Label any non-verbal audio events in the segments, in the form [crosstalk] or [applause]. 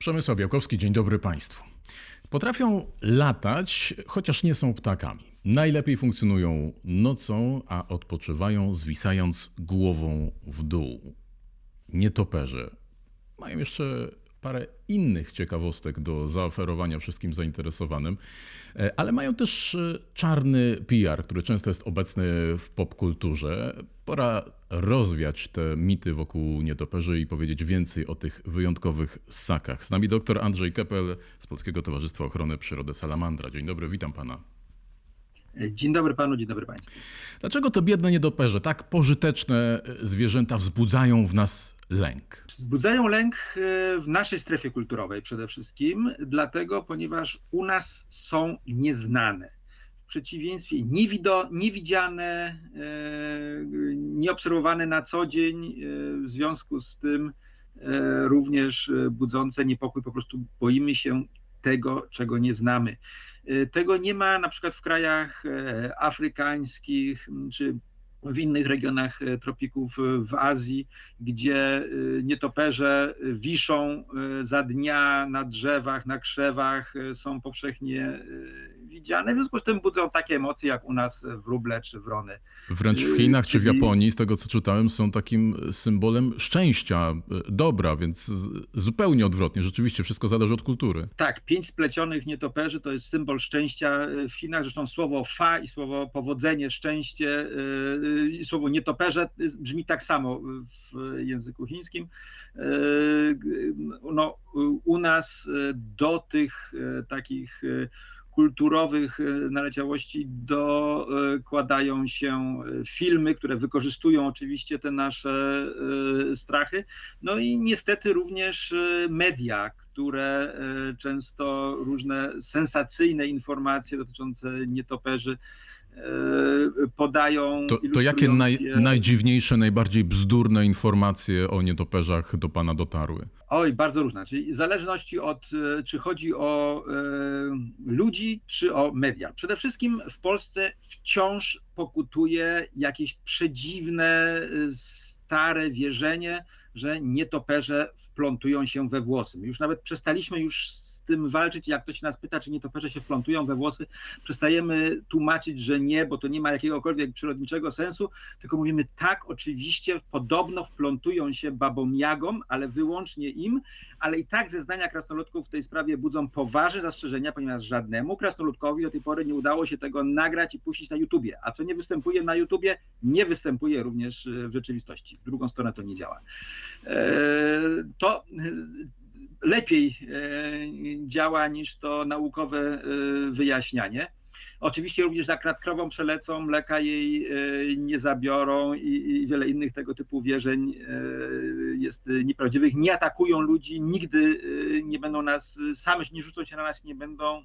Przemysław Białkowski, dzień dobry Państwu. Potrafią latać, chociaż nie są ptakami. Najlepiej funkcjonują nocą, a odpoczywają zwisając głową w dół. Nietoperze mają jeszcze parę innych ciekawostek do zaoferowania wszystkim zainteresowanym, e, ale mają też e, czarny PR, który często jest obecny w popkulturze. Pora rozwiać te mity wokół nietoperzy i powiedzieć więcej o tych wyjątkowych ssakach. Z nami dr Andrzej Kepel z Polskiego Towarzystwa Ochrony Przyrody Salamandra. Dzień dobry, witam pana. Dzień dobry panu, dzień dobry państwu. Dlaczego te biedne nietoperze, tak pożyteczne zwierzęta, wzbudzają w nas lęk? Wzbudzają lęk e, w naszej strefie kulturowej przede wszystkim, dlatego, ponieważ u nas są nieznane. W przeciwieństwie niewido, niewidziane, e, nieobserwowane na co dzień, e, w związku z tym również budzące niepokój, po prostu boimy się tego, czego nie znamy. Tego nie ma na przykład w krajach afrykańskich czy w innych regionach e, tropików e, w Azji, gdzie e, nietoperze wiszą za dnia na drzewach, na krzewach, są powszechnie widziane, w związku z tym budzą takie emocje jak u nas wróble czy wrony. Wręcz w Chinach czy w Japonii, z tego co czytałem, są takim symbolem szczęścia, dobra, więc zupełnie odwrotnie. Rzeczywiście wszystko zależy od kultury. Tak, pięć splecionych nietoperzy to jest symbol szczęścia w Chinach. Zresztą słowo fa i słowo powodzenie, szczęście Y, słowo nietoperze brzmi tak samo w języku chińskim. Y, no, u nas do tych y, takich kulturowych naleciałości dokładają się filmy, które wykorzystują oczywiście te nasze strachy. No i niestety również media, które często różne sensacyjne informacje dotyczące nietoperzy E, podają. To, to jakie naj, najdziwniejsze, najbardziej bzdurne informacje o nietoperzach do Pana dotarły? Oj, bardzo różne. Czyli w zależności od, e, czy chodzi o e, ludzi, czy o media. Przede wszystkim w Polsce wciąż pokutuje jakieś przedziwne, stare wierzenie, że nietoperze wplątują się we włosy. My już nawet przestaliśmy już tym walczyć. Jak ktoś nas pyta, czy nietoperze się wplątują we włosy, przestajemy tłumaczyć, że nie, bo to nie ma jakiegokolwiek przyrodniczego sensu, tylko mówimy tak, oczywiście podobno wplątują się babom jagom, ale wyłącznie im, ale i tak zeznania krasnoludków w tej sprawie budzą poważne zastrzeżenia, ponieważ żadnemu krasnoludkowi do tej pory nie udało się tego nagrać i puścić na YouTubie. A co nie występuje na YouTubie, nie występuje również w rzeczywistości. W drugą stronę to nie działa. E, to lepiej e, działa niż to naukowe e, wyjaśnianie. Oczywiście również jak nad krową przelecą, mleka jej e, nie zabiorą i, wiele innych tego typu wierzeń jest nieprawdziwych. Nie atakują ludzi, nigdy nie będą nas, same nie rzucą się na nas, nie będą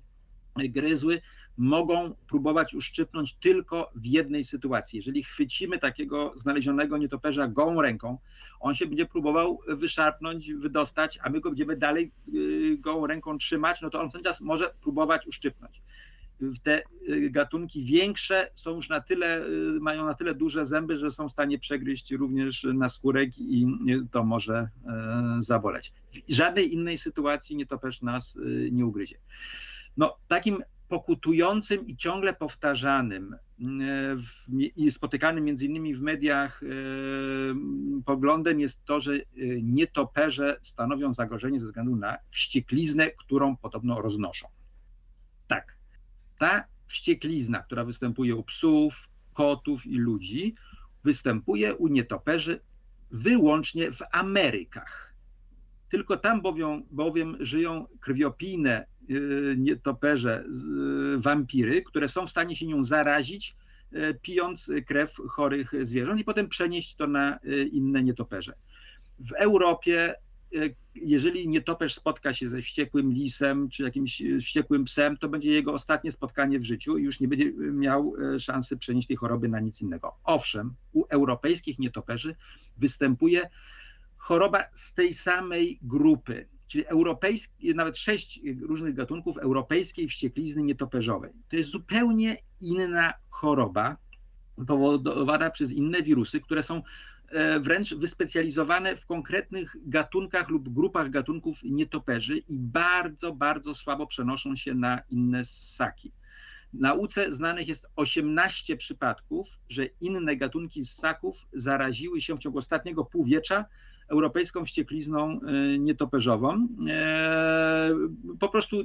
gryzły. Mogą próbować uszczypnąć tylko w jednej sytuacji. Jeżeli chwycimy takiego znalezionego nietoperza gołą ręką, on się będzie próbował wyszarpnąć, wydostać, a my go będziemy dalej y, gołą ręką trzymać, no to on cały może próbować uszczypnąć. Te y, gatunki większe są już na tyle, y, mają na tyle duże zęby, że są w stanie przegryźć również na skórek i to może zaboleć. W żadnej innej sytuacji nietoperz nas nie ugryzie. No, takim pokutującym i ciągle powtarzanym e, i spotykanym między innymi w mediach e, poglądem jest to, że e, nietoperze stanowią zagrożenie ze względu na wściekliznę, którą podobno roznoszą. Tak, ta wścieklizna, która występuje u psów, kotów i ludzi, występuje u nietoperzy wyłącznie w Amerykach. Tylko tam bowiem, bowiem żyją krwiopijne Y, nietoperze, y, wampiry, które są w stanie się nią zarazić, y, pijąc krew chorych zwierząt i potem przenieść to na inne nietoperze. W Europie, jeżeli nietoperz spotka się ze wściekłym lisem czy jakimś wściekłym psem, to będzie jego ostatnie spotkanie w życiu i już nie będzie miał szansy przenieść tej choroby na nic innego. Owszem, u europejskich nietoperzy występuje choroba z tej samej grupy, czyli europejski, nawet sześć różnych gatunków europejskiej wścieklizny nietoperzowej. To jest zupełnie inna choroba powodowana przez inne wirusy, które są e, wręcz wyspecjalizowane w konkretnych gatunkach lub grupach gatunków nietoperzy i bardzo, bardzo słabo przenoszą się na inne ssaki. W nauce znanych jest 18 przypadków, że inne gatunki ssaków zaraziły się w ciągu ostatniego półwiecza europejską wścieklizną e, nietoperzową. E, Po prostu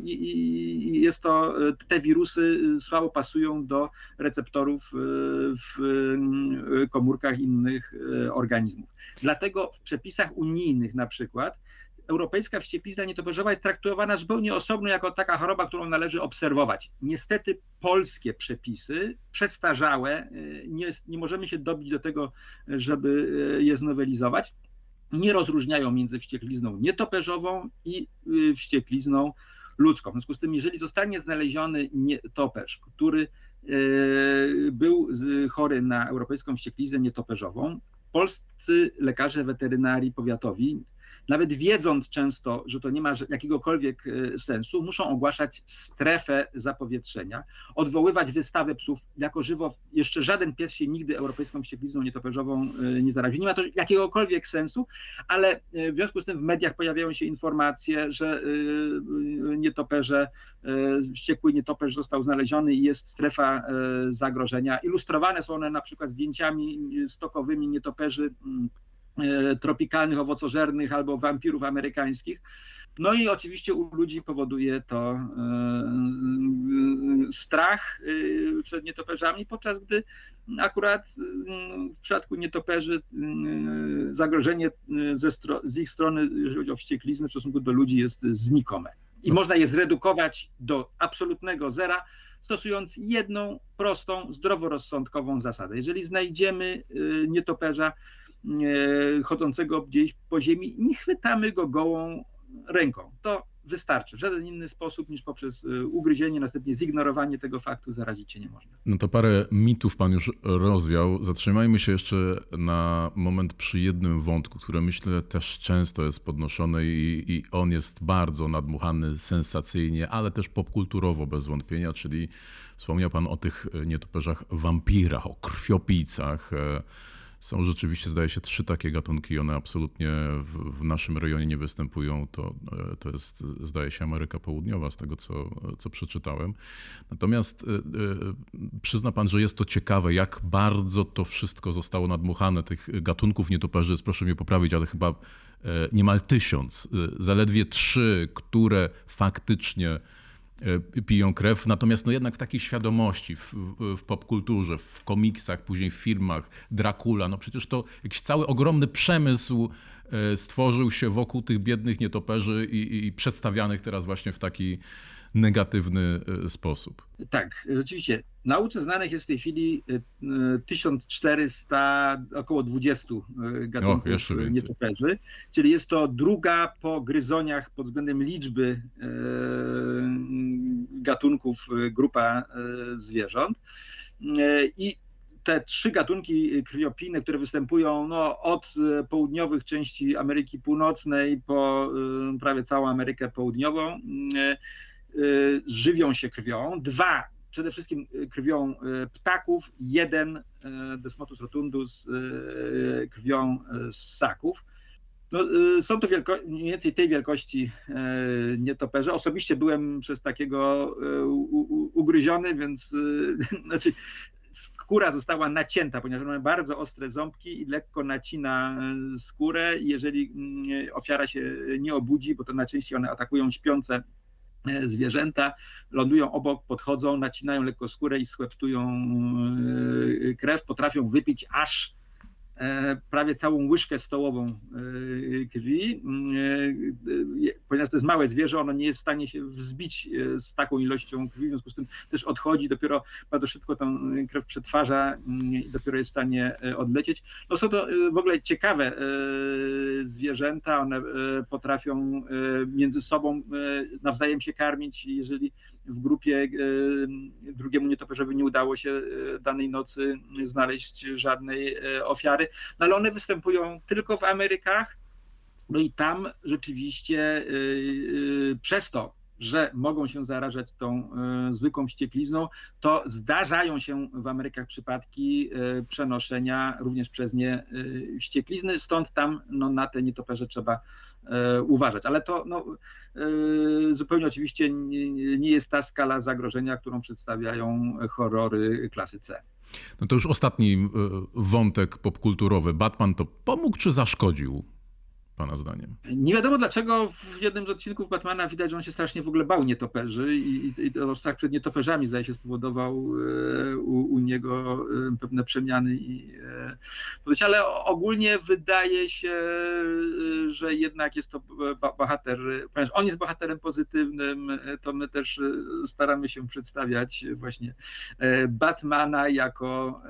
jest to, te wirusy słabo pasują do receptorów e, w e, komórkach innych e, organizmów. Dlatego w przepisach unijnych na przykład europejska wścieklizna nietoperzowa jest traktowana zupełnie osobno jako taka choroba, którą należy obserwować. Niestety polskie przepisy przestarzałe, nie, nie możemy się dobić do tego, żeby je znowelizować, nie rozróżniają między wścieklizną nietoperzową i y, wścieklizną ludzką. W związku z tym, jeżeli zostanie znaleziony nietoperz, który y, był chory na europejską wściekliznę nietoperzową, polscy lekarze weterynarii powiatowi nawet wiedząc często, że to nie ma jakiegokolwiek e, sensu, muszą ogłaszać strefę zapowietrzenia, odwoływać wystawę psów jako żywo. Jeszcze żaden pies się nigdy europejską wścieklizną nietoperzową e, nie zaraził. Nie ma to jakiegokolwiek sensu, ale e, w związku z tym w mediach pojawiają się informacje, że nietoperze, wściekły nietoperz został znaleziony i jest strefa zagrożenia. Ilustrowane są one na przykład zdjęciami stokowymi nietoperzy tropikalnych, owocożernych albo wampirów amerykańskich. No i oczywiście u ludzi powoduje to e, e, strach e, przed nietoperzami, podczas gdy akurat e, w przypadku nietoperzy e, zagrożenie e, ze stro- z ich strony, jeżeli chodzi o wściekliznę w stosunku do ludzi jest znikome. I No. można je zredukować do absolutnego zera, stosując jedną prostą, zdroworozsądkową zasadę. Jeżeli znajdziemy nietoperza chodzącego gdzieś po ziemi, nie chwytamy go gołą ręką. To wystarczy. W żaden inny sposób niż poprzez y, ugryzienie, następnie zignorowanie tego faktu zarazić się nie można. No to parę mitów pan już rozwiał. Zatrzymajmy się jeszcze na moment przy jednym wątku, który myślę też często jest podnoszony i, i on jest bardzo nadmuchany sensacyjnie, ale też popkulturowo bez wątpienia, czyli wspomniał pan o tych nietoperzach wampirach, o krwiopijcach. Są rzeczywiście, zdaje się, trzy takie gatunki. One absolutnie w, w naszym rejonie nie występują. To, e, to jest, zdaje się, Ameryka Południowa, z tego co, co przeczytałem. Natomiast e, e, przyzna pan, że jest to ciekawe, jak bardzo to wszystko zostało nadmuchane. Tych gatunków nietoperzy, jest, proszę mnie poprawić, ale chyba niemal tysiąc. Zaledwie trzy, które faktycznie piją krew, natomiast no jednak w takiej świadomości, w, w- popkulturze, w komiksach, później w filmach, Dracula, no przecież to jakiś cały ogromny przemysł e, stworzył się wokół tych biednych nietoperzy i, i przedstawianych teraz właśnie w taki negatywny e, sposób. Tak, rzeczywiście. Nauce znanych jest w tej chwili y, y, 1400, około 20 y, gatunków więcej. nietoperzy, czyli jest to druga po gryzoniach pod względem liczby gatunków grupa zwierząt. I te trzy gatunki krwiopijne, które występują no, od południowych części Ameryki Północnej po prawie całą Amerykę Południową, żywią się krwią. Dwa, przede wszystkim y, krwią y, ptaków. Jeden, y, Desmotus rotundus, y, krwią y, ssaków. No, y, są to wielko, mniej więcej tej wielkości y, nietoperze. Osobiście byłem przez takiego y, ugryziony, więc y, [laughs] znaczy skóra została nacięta, ponieważ ma bardzo ostre ząbki i lekko nacina y, skórę. Jeżeli mm, ofiara się nie obudzi, bo to najczęściej one atakują śpiące zwierzęta, lądują obok, podchodzą, nacinają lekko skórę i schłeptują e, krew, potrafią wypić aż e, prawie całą łyżkę stołową e, krwi. E, Ponieważ to jest małe zwierzę, ono nie jest w stanie się wzbić e, z taką ilością krwi, w związku z tym też odchodzi, dopiero bardzo szybko tą krew przetwarza mm, i dopiero jest w stanie e, odlecieć. No są to e, w ogóle ciekawe e, zwierzęta, one e, potrafią e, między sobą e, nawzajem się karmić. Jeżeli w grupie e, drugiemu nietoperzowi nie udało się e, danej nocy znaleźć żadnej e, ofiary, no ale one występują tylko w Amerykach. No i tam rzeczywiście przez to, że mogą się zarażać tą zwykłą wścieklizną, to zdarzają się w Amerykach przypadki przenoszenia również przez nie wścieklizny, stąd tam no, na te nietoperze trzeba uważać. Ale to no, e, zupełnie oczywiście nie, jest ta skala zagrożenia, którą przedstawiają horrory klasy C. No to już ostatni y, wątek popkulturowy. Batman to pomógł czy zaszkodził, pana zdaniem? Nie wiadomo dlaczego w jednym z odcinków Batmana widać, że on się strasznie w ogóle bał nietoperzy i, i, i strach przed nietoperzami zdaje się spowodował e, u, u niego e, pewne przemiany i e, ale ogólnie wydaje się, że jednak jest to bohater, ponieważ on jest bohaterem pozytywnym, to my też staramy się przedstawiać właśnie Batmana jako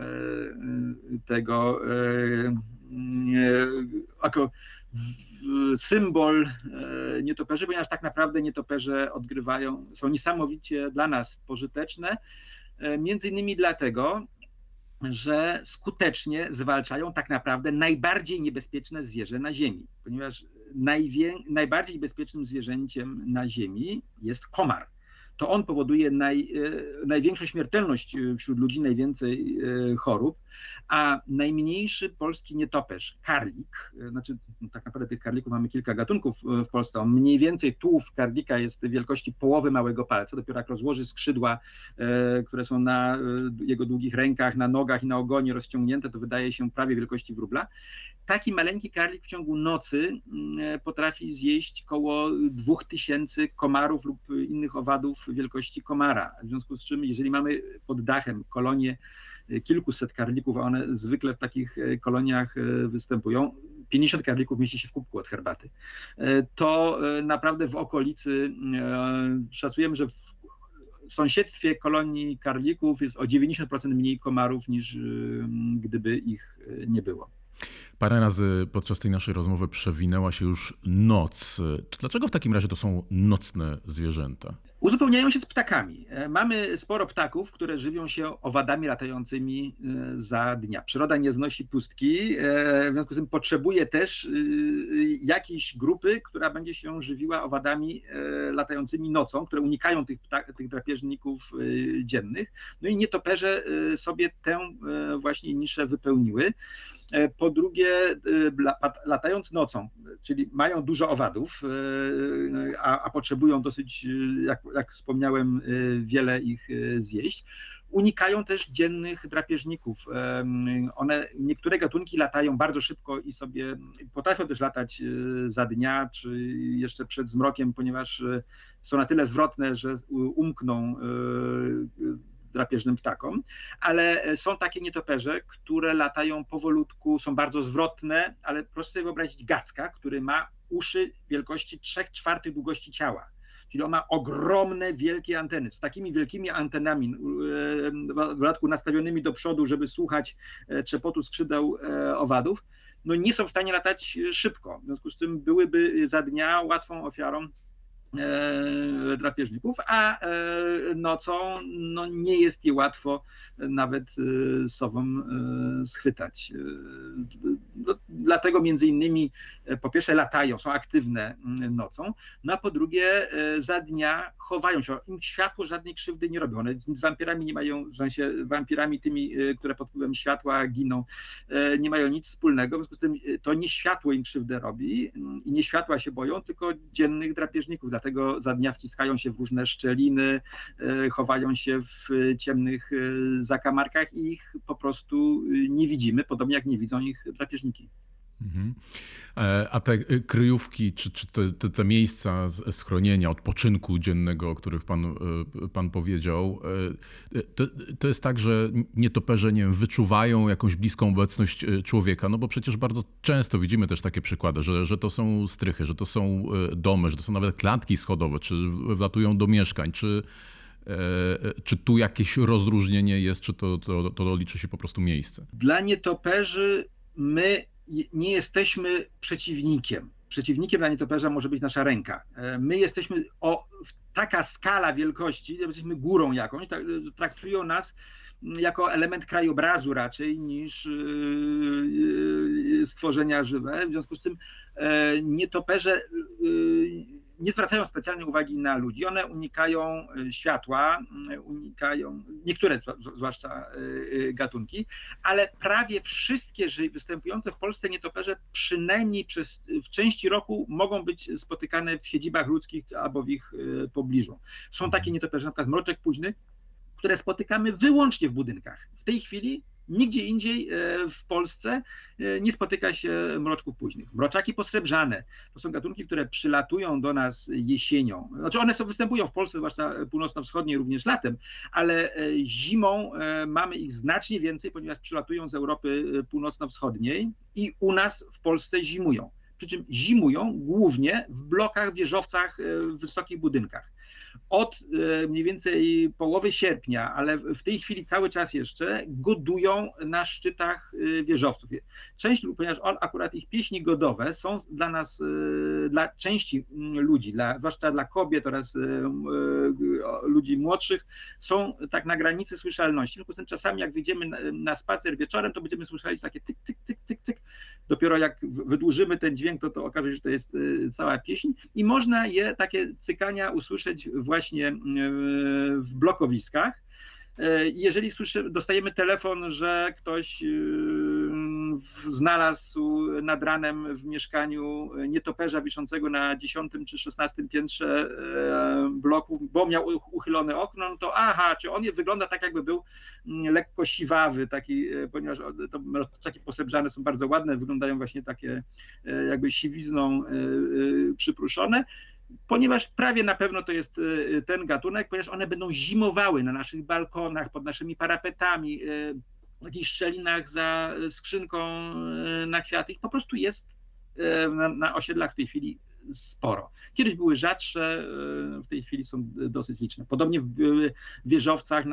tego jako symbol e, nietoperzy, ponieważ tak naprawdę nietoperze odgrywają, są niesamowicie dla nas pożyteczne, e, między innymi dlatego, że skutecznie zwalczają tak naprawdę najbardziej niebezpieczne zwierzę na Ziemi, ponieważ najbardziej bezpiecznym zwierzęciem na Ziemi jest komar. To on powoduje naj, e, największą śmiertelność e, wśród ludzi, najwięcej e, chorób, a najmniejszy polski nietoperz, karlik, znaczy no, tak naprawdę tych karlików mamy kilka gatunków w Polsce, on mniej więcej tułów karlika jest wielkości połowy małego palca, dopiero jak rozłoży skrzydła, które są na jego długich rękach, na nogach i na ogonie rozciągnięte, to wydaje się prawie wielkości wróbla. Taki maleńki karlik w ciągu nocy mm, potrafi zjeść koło 2000 komarów lub innych owadów wielkości komara. W związku z czym, jeżeli mamy pod dachem kolonię e, kilkuset karlików, a one zwykle w takich e, koloniach e, występują, 50 karlików mieści się w kubku od herbaty, e, to e, naprawdę w okolicy e, szacujemy, że w sąsiedztwie kolonii karlików jest o 90% mniej komarów niż e, gdyby ich e, nie było. Parę razy podczas tej naszej rozmowy przewinęła się już noc. To dlaczego w takim razie to są nocne zwierzęta? Uzupełniają się z ptakami. E, Mamy sporo ptaków, które żywią się owadami latającymi e, za dnia. Przyroda nie znosi pustki, e, w związku z tym potrzebuje też jakiejś grupy, która będzie się żywiła owadami latającymi nocą, które unikają tych, pta- tych drapieżników dziennych. No i nietoperze sobie tę właśnie niszę wypełniły. E, Po drugie, e, latając nocą, czyli mają dużo owadów, e, a, a potrzebują dosyć, jak, jak wspomniałem, wiele ich zjeść. Unikają też dziennych drapieżników. One, niektóre gatunki latają bardzo szybko i sobie potrafią też latać za dnia, czy jeszcze przed zmrokiem, ponieważ są na tyle zwrotne, że umkną drapieżnym ptakom, ale e, są takie nietoperze, które latają powolutku, są bardzo zwrotne, ale proszę sobie wyobrazić gacka, który ma uszy wielkości 3 czwartych długości ciała. Czyli on ma ogromne, wielkie anteny. Z takimi wielkimi antenami, e, w dodatku nastawionymi do przodu, żeby słuchać e, trzepotu skrzydeł owadów, no nie są w stanie latać szybko. W związku z tym byłyby za dnia łatwą ofiarą drapieżników, a e, nocą no, nie jest je łatwo nawet e, e, schwytać. E, no, dlatego między innymi e, po pierwsze latają, są aktywne mm, nocą, no a po drugie e, za dnia chowają się. Im światło żadnej krzywdy nie robi. One z wampirami nie mają, w sensie wampirami tymi, e, które pod wpływem światła giną, e, nie mają nic wspólnego. W związku z tym e, to nie światło im krzywdę robi mm, i nie światła się boją, tylko dziennych drapieżników. Dlatego za dnia wciskają się w różne szczeliny, e, chowają się w e, ciemnych e, zakamarkach i ich po prostu nie widzimy, podobnie jak nie widzą ich drapieżniki. Mhm. E, A te y, kryjówki, czy, czy te, te, te miejsca z- schronienia, odpoczynku dziennego, o których pan, y, pan powiedział, y, to, to jest tak, że nietoperze nie wiem, wyczuwają jakąś bliską obecność człowieka, no bo przecież bardzo często widzimy też takie przykłady, że, że to są strychy, że to są domy, że to są nawet klatki schodowe, czy wlatują do mieszkań, czy, e, czy tu jakieś rozróżnienie jest, czy to, to, to liczy się po prostu miejsce? Dla nietoperzy my nie jesteśmy przeciwnikiem. Przeciwnikiem dla nietoperza może być nasza ręka. E, My jesteśmy o taka skala wielkości, jesteśmy górą jakąś, tak, e, traktują nas jako element krajobrazu raczej niż yy, stworzenia żywe. W związku z tym e, nietoperze nie zwracają specjalnej uwagi na ludzi. One unikają y, światła, y, unikają, niektóre zwłaszcza y, y, gatunki, ale prawie wszystkie występujące w Polsce nietoperze przynajmniej przez, w części roku mogą być spotykane w siedzibach ludzkich albo w ich pobliżu. Są takie nietoperze, na przykład mroczek późny, które spotykamy wyłącznie w budynkach. W tej chwili nigdzie indziej e, w Polsce e, nie spotyka się mroczków późnych. Mroczaki posrebrzane to są gatunki, które przylatują do nas jesienią. Znaczy one są, występują w Polsce, zwłaszcza północno-wschodniej, również latem, ale e, zimą mamy ich znacznie więcej, ponieważ przylatują z Europy północno-wschodniej i u nas w Polsce zimują. Przy czym zimują głównie w blokach, wieżowcach, w wysokich budynkach od e, mniej więcej połowy sierpnia, ale w tej chwili cały czas jeszcze godują na szczytach e, wieżowców. Część, ponieważ on, akurat ich pieśni godowe są dla nas, e, dla części mm, ludzi, dla, zwłaszcza dla kobiet oraz ludzi młodszych, są tak na granicy słyszalności. W związku z tym czasami jak wyjdziemy na, na spacer wieczorem, to będziemy słyszeli takie tyk, tyk, tyk, tyk, tyk. Dopiero jak wydłużymy ten dźwięk, to to okaże się, że to jest e, cała pieśń i można je, takie cykania usłyszeć właśnie e, w blokowiskach. E, Jeżeli słyszy, dostajemy telefon, że ktoś znalazł nad ranem w mieszkaniu nietoperza wiszącego na 10 czy 16 piętrze e, bloku, bo miał uch- uchylone okno, no to aha, czy on wygląda tak, jakby był mm, lekko siwawy, taki, e, ponieważ to mroczaki posrebrzane są bardzo ładne, wyglądają właśnie takie e, jakby siwizną przypruszone. Ponieważ prawie na pewno to jest ten gatunek, ponieważ one będą zimowały na naszych balkonach, pod naszymi parapetami, jakichś szczelinach za skrzynką e, na kwiaty. Ich po prostu jest e, na, na osiedlach w tej chwili sporo. Kiedyś były rzadsze, e, w tej chwili są dosyć liczne. Podobnie w wieżowcach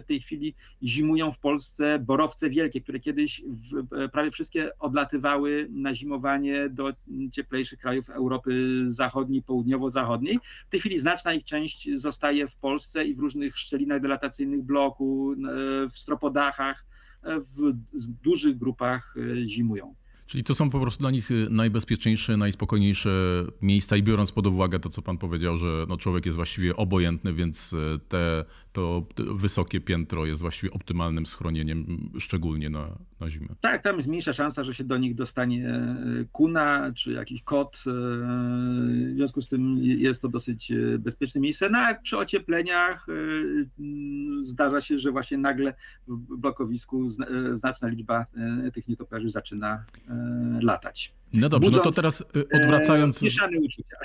w tej chwili zimują w Polsce borowce wielkie, które kiedyś w, e, prawie wszystkie odlatywały na zimowanie do cieplejszych krajów Europy Zachodniej, Południowo-Zachodniej. W tej chwili znaczna ich część zostaje w Polsce i w różnych szczelinach dilatacyjnych bloku, e, w stropodachach, e, w dużych grupach e, zimują. Czyli to są po prostu dla nich y, najbezpieczniejsze, najspokojniejsze miejsca i biorąc pod uwagę to, co pan powiedział, że no człowiek jest właściwie obojętny, więc y, te, to wysokie piętro jest właściwie optymalnym schronieniem, szczególnie na, na zimę. Tak, tam jest mniejsza szansa, że się do nich dostanie e, kuna czy jakiś kot. e, W związku z tym jest to dosyć e, bezpieczne miejsce. No a przy ociepleniach mm, zdarza się, że właśnie nagle w blokowisku zna- znaczna liczba tych nietoperzy zaczyna latać. No dobrze, no to Budząc, teraz y, odwracając... E, Mieszane uczucia.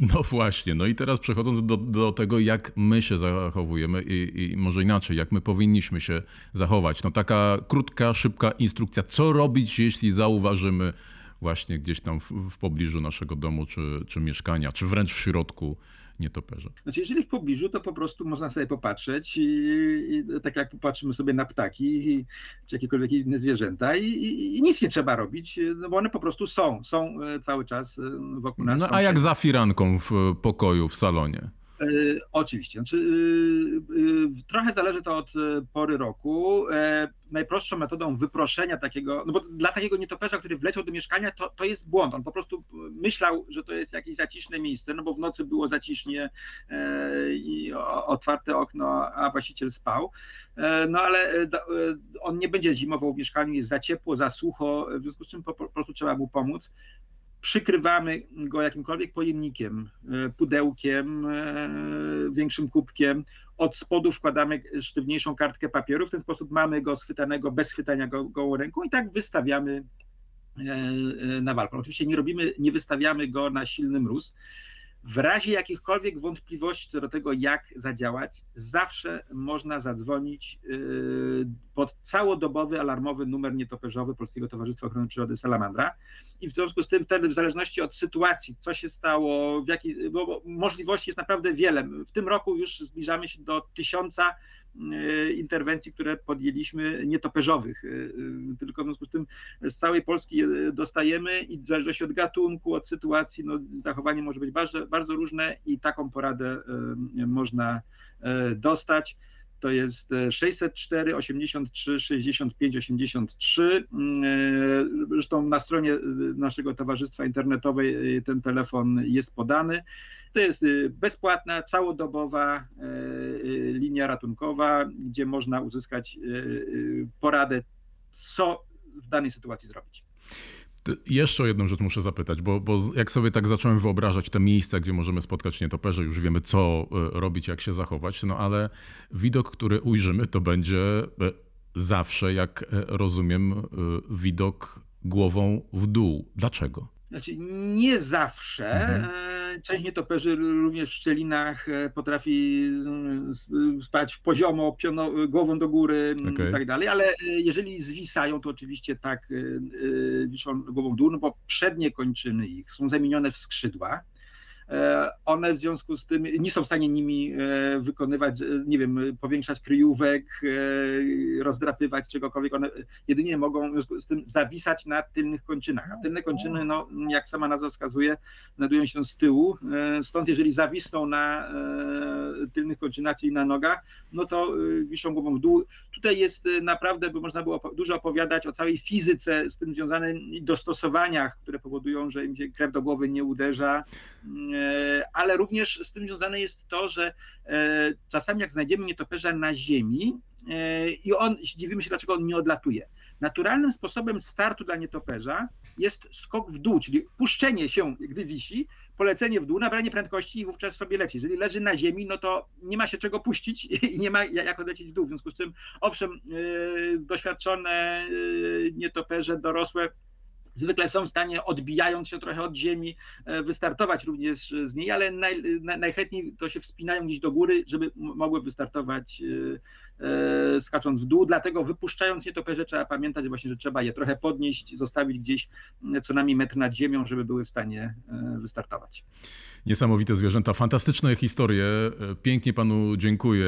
[laughs] No właśnie, no i teraz przechodząc do, do tego, jak my się zachowujemy i, i może inaczej, jak my powinniśmy się zachować. No taka krótka, szybka instrukcja, co robić, jeśli zauważymy właśnie gdzieś tam w, w pobliżu naszego domu czy, czy mieszkania, czy wręcz w środku nietoperza. Znaczy, jeżeli w pobliżu, to po prostu można sobie popatrzeć i, i tak jak popatrzymy sobie na ptaki i, czy jakiekolwiek inne zwierzęta i, i, nic nie trzeba robić, no bo one po prostu są, są e, cały czas e, wokół nas. No a jak za firanką w pokoju, w salonie? E, Oczywiście. Znaczy, y, y, trochę zależy to od e, pory roku. E, Najprostszą metodą wyproszenia takiego, no bo dla takiego nietoperza, który wleciał do mieszkania, to, to jest błąd. On po prostu myślał, że to jest jakieś zaciszne miejsce, no bo w nocy było zacisznie e, i otwarte okno, a właściciel spał. E, No ale e, e, on nie będzie zimował w mieszkaniu, jest za ciepło, za sucho, w związku z czym po prostu trzeba mu pomóc przykrywamy go jakimkolwiek pojemnikiem, e, pudełkiem, e, większym kubkiem. Od spodu wkładamy sztywniejszą kartkę papieru. W ten sposób mamy go schwytanego bez chwytania go gołą ręką i tak wystawiamy e, na balkon. Oczywiście nie robimy, nie wystawiamy go na silny mróz. W razie jakichkolwiek wątpliwości co do tego, jak zadziałać, zawsze można zadzwonić yy, pod całodobowy alarmowy numer nietoperzowy Polskiego Towarzystwa Ochrony Przyrody Salamandra. I w związku z tym wtedy, w zależności od sytuacji, co się stało, w bo, możliwości jest naprawdę wiele. W tym roku już zbliżamy się do tysiąca interwencji, które podjęliśmy nietoperzowych. Yy, yy, Tylko w związku z tym z całej Polski je dostajemy i w zależności od gatunku, od sytuacji, no, zachowanie może być bardzo, bardzo różne i taką poradę e, można e, dostać. to jest e, 604 83 65 83. Mm, e, Zresztą na stronie e, naszego towarzystwa internetowej e, ten telefon jest podany. To jest e, bezpłatna, całodobowa e, e, linia ratunkowa, gdzie można uzyskać e, e, poradę, co w danej sytuacji zrobić. Jeszcze o jedną rzecz muszę zapytać, bo, bo jak sobie tak zacząłem wyobrażać te miejsca, gdzie możemy spotkać nietoperze, już wiemy co e, robić, jak się zachować, no ale widok, który ujrzymy, to będzie e, zawsze, jak e, rozumiem, e, widok głową w dół. Dlaczego? Znaczy, nie zawsze. Mhm. Część nietoperzy również w szczelinach e, potrafi mm, spać poziomo, piono, głową do góry mm, Okej. i tak dalej, ale e, jeżeli zwisają, to oczywiście tak e, wiszą głową w dół, no bo przednie kończyny ich są zamienione w skrzydła. E, One w związku z tym nie są w stanie nimi e, wykonywać, e, nie wiem, powiększać kryjówek, rozdrapywać czegokolwiek. One jedynie mogą w związku z tym zawisać na tylnych kończynach. A tylne kończyny, no, jak sama nazwa wskazuje, znajdują się z tyłu. Stąd jeżeli zawisną na tylnych czyli na nogach, no to e, wiszą głową w dół. Tutaj jest e, naprawdę, by można było dużo opowiadać o całej fizyce z tym związanej i dostosowaniach, które powodują, że im się krew do głowy nie uderza, E, ale również z tym związane jest to, że e, czasami jak znajdziemy nietoperza na ziemi e, i on, dziwimy się dlaczego on nie odlatuje. Naturalnym sposobem startu dla nietoperza jest skok w dół, czyli puszczenie się, gdy wisi, polecenie w dół, nabranie prędkości i wówczas sobie leci. Jeżeli leży na ziemi, no to nie ma się czego puścić [laughs] i nie ma jak odlecieć w dół. W związku z tym, owszem, e, doświadczone e, nietoperze, dorosłe zwykle są w stanie, odbijając się trochę od ziemi, e, wystartować również z niej, ale naj, na- najchętniej to się wspinają gdzieś do góry, żeby mogły wystartować e, e, skacząc w dół. Dlatego wypuszczając nietoperze trzeba pamiętać właśnie, że trzeba je trochę podnieść, zostawić gdzieś co najmniej metr nad ziemią, żeby były w stanie wystartować. Niesamowite zwierzęta, fantastyczne historie. Pięknie panu dziękuję.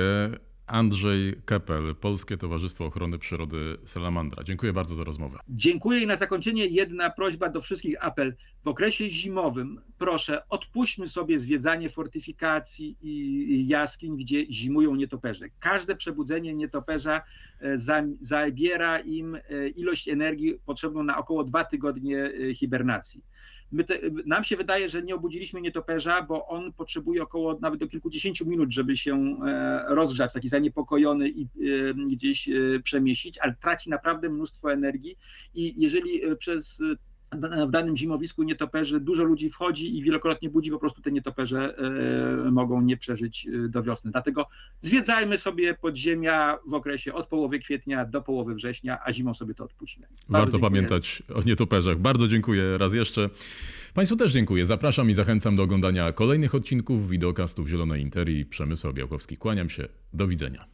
Andrzej Kepel, Polskie Towarzystwo Ochrony Przyrody Salamandra. Dziękuję bardzo za rozmowę. Dziękuję i na zakończenie jedna prośba do wszystkich, apel. W okresie zimowym proszę odpuśćmy sobie zwiedzanie fortyfikacji i jaskiń, gdzie zimują nietoperze. Każde przebudzenie nietoperza e, za- zabiera im e, ilość energii potrzebną na około dwa tygodnie e, hibernacji. Te, nam się wydaje, że nie obudziliśmy nietoperza, bo on potrzebuje około nawet do kilkudziesięciu minut, żeby się e, rozgrzać, taki zaniepokojony i e, gdzieś e, przemieścić, ale traci naprawdę mnóstwo energii i jeżeli przez w danym zimowisku nietoperzy dużo ludzi wchodzi i wielokrotnie budzi, po prostu te nietoperze e, mogą nie przeżyć e, do wiosny. Dlatego zwiedzajmy sobie podziemia w okresie od połowy kwietnia do połowy września, a zimą sobie to odpuśćmy. Warto dziękuję. pamiętać o nietoperzach. Bardzo dziękuję raz jeszcze. Państwu też dziękuję. Zapraszam i zachęcam do oglądania kolejnych odcinków Widokastów Zielonej Interii. Przemysł Białkowski. Kłaniam się. Do widzenia.